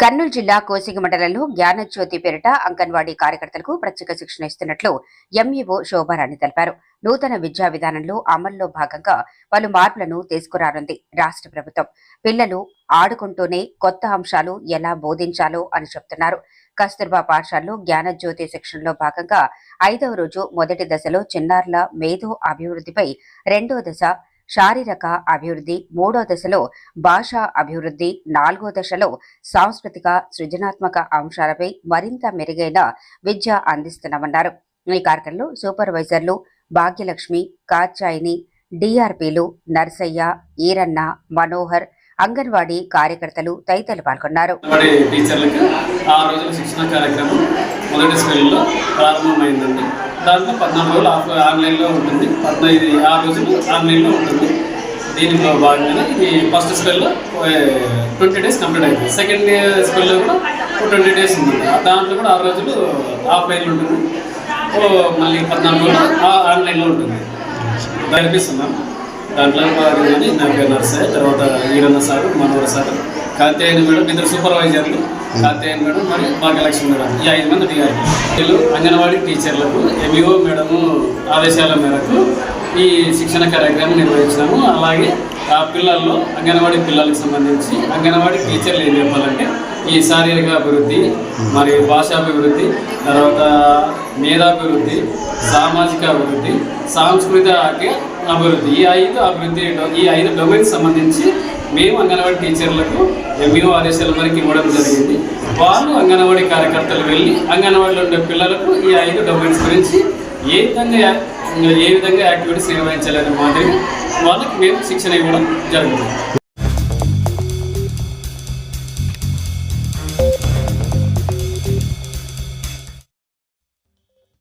కర్నూలు జిల్లా కోసిగ మండలంలో జ్ఞానజ్యోతి పేరిట అంగన్వాడీ కార్యకర్తలకు ప్రత్యేక శిక్షణ ఇస్తున్నట్లు ఎంఈఓ శోభారాణి తెలిపారు. నూతన విద్యా విధానంలో అమల్లో భాగంగా పలు మార్పులను తీసుకురానుంది రాష్ట్ర ప్రభుత్వం. పిల్లలు ఆడుకుంటూనే కొత్త అంశాలు ఎలా బోధించాలో అని చెప్తున్నారు. కస్తూర్బా పాఠశాలలో జ్ఞానజ్యోతి శిక్షణలో భాగంగా ఐదవ రోజు మొదటి దశలో చిన్నారుల మేధో అభివృద్ధిపై రెండో దశ శారీరక అభివృద్ధి మూడో దశలో భాషా అభివృద్ధి నాలుగో దశలో సాంస్కృతిక సృజనాత్మక అంశాలపై మరింత మెరుగైన విద్య అందిస్తున్నామన్నారు. ఈ కార్యక్రమంలో సూపర్వైజర్లు భాగ్యలక్ష్మి కాచాయిని డిఆర్పీలు నర్సయ్య ఈరన్న మనోహర్ అంగన్వాడీ కార్యకర్తలు తదితరులు పాల్గొన్నారు. టీచర్లకు ఆ శిక్షణ కార్యక్రమం మొదటి స్కూల్లో ప్రారంభమైందండి. దాంట్లో పద్నాలుగు రోజులు ఆఫ్ ఆన్లైన్లో ఉంటుంది. పద్నైదు ఆరు రోజులు ఆన్లైన్లో ఉంటుంది. దీనిలో భాగంగా ఇది ఫస్ట్ స్కూల్లో ట్వంటీ డేస్ కంప్లీట్ అయిపోయింది. సెకండ్ స్పెల్లో కూడా ట్వంటీ డేస్ ఉంటుంది. దాంట్లో కూడా ఆరు రోజులు ఆఫ్లైన్లో ఉంటుంది. మళ్ళీ పద్నాలుగు రోజులు ఆన్లైన్లో ఉంటుంది. నేర్పిస్తున్నాం దాంట్లో భాగంగానే నా పేరు నర్సయ్య తర్వాత Eeranna sir Manohar sir Kantheyan madam ఇద్దరు సూపర్వైజర్లు కాంతేయన్ మేడం మరియు భాగ్యలక్ష్మి మేడం. ఈ ఐదు మంది దిగారు వీళ్ళు అంగన్వాడీ టీచర్లకు ఎంఈఓ మేడము ఆదేశాల మేరకు ఈ శిక్షణ కార్యక్రమం నిర్వహించాము అలాగే ఆ పిల్లల్లో అంగన్వాడీ పిల్లలకు సంబంధించి అంగన్వాడీ టీచర్లు ఏం చెప్పాలంటే ఈ శారీరక అభివృద్ధి మరియు భాషాభివృద్ధి తర్వాత మేధాభివృద్ధి సామాజిక అభివృద్ధి సాంస్కృతిక అభివృద్ధి. ఈ ఐదు అభివృద్ధి ఈ ఐదు డొమైన్స్ సంబంధించి మేము అంగన్వాడీ టీచర్లకు ఎంఈఓ ఆదేశాల వరకు ఇవ్వడం జరిగింది. వాళ్ళు అంగన్వాడీ కార్యకర్తలు వెళ్ళి అంగన్వాడీలో ఉండే పిల్లలకు ఈ ఐదు డొమైన్స్ గురించి ఏ విధంగా ఏ విధంగా యాక్టివిటీస్ నిర్వహించాలనే మాదిరి వాళ్ళకి మేము శిక్షణ ఇవ్వడం జరుగుతుంది